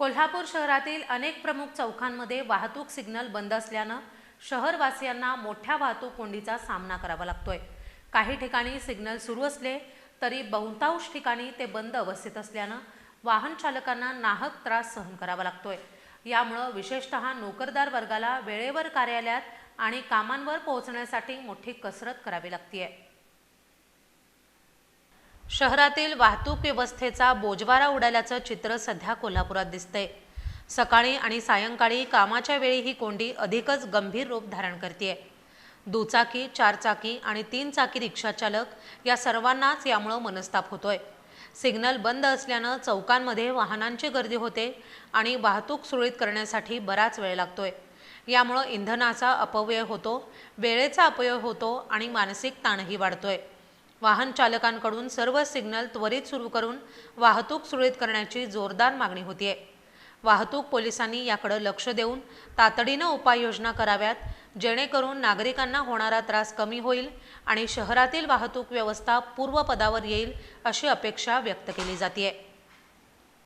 कोल्हापूर शहरातील अनेक प्रमुख चौकांमध्ये वाहतूक सिग्नल बंद असल्यानं शहरवासियांना मोठ्या वाहतूक कोंडीचा सामना करावा लागतोय. काही ठिकाणी सिग्नल सुरू असले तरी बहुतांश ठिकाणी ते बंद अवस्थेत असल्यानं वाहन चालकांना नाहक त्रास सहन करावा लागतोय. यामुळं विशेषतः नोकरदार वर्गाला वेळेवर कार्यालयात आणि कामांवर पोहोचण्यासाठी मोठी कसरत करावी लागतीये. शहरातील वाहतूक व्यवस्थेचा बोजवारा उडाल्याचं चित्र सध्या कोल्हापुरात दिसतंय. सकाळी आणि सायंकाळी कामाच्या वेळी ही कोंडी अधिकच गंभीर रूप धारण करते दुचाकी चारचाकी आणि तीन चाकी रिक्षाचालक या सर्वांनाच यामुळं मनस्ताप होतोय. सिग्नल बंद असल्यानं चौकांमध्ये वाहनांची गर्दी होते आणि वाहतूक सुरळीत करण्यासाठी बराच वेळ लागतोय. यामुळं इंधनाचा अपव्यय होतो वेळेचा अपव्यय होतो आणि मानसिक ताणही वाढतोय. वाहन चालकांकडून सर्व सिग्नल त्वरित सुरू करून वाहतूक सुरळीत करण्याची जोरदार मागणी होतीये. वाहतूक पोलिसांनी याकडे लक्ष देऊन तातडीनं उपाययोजना कराव्यात जेणेकरून नागरिकांना होणारा त्रास कमी होईल आणि शहरातील वाहतूक व्यवस्था पूर्वपदावर येईल अशी अपेक्षा व्यक्त केली जाते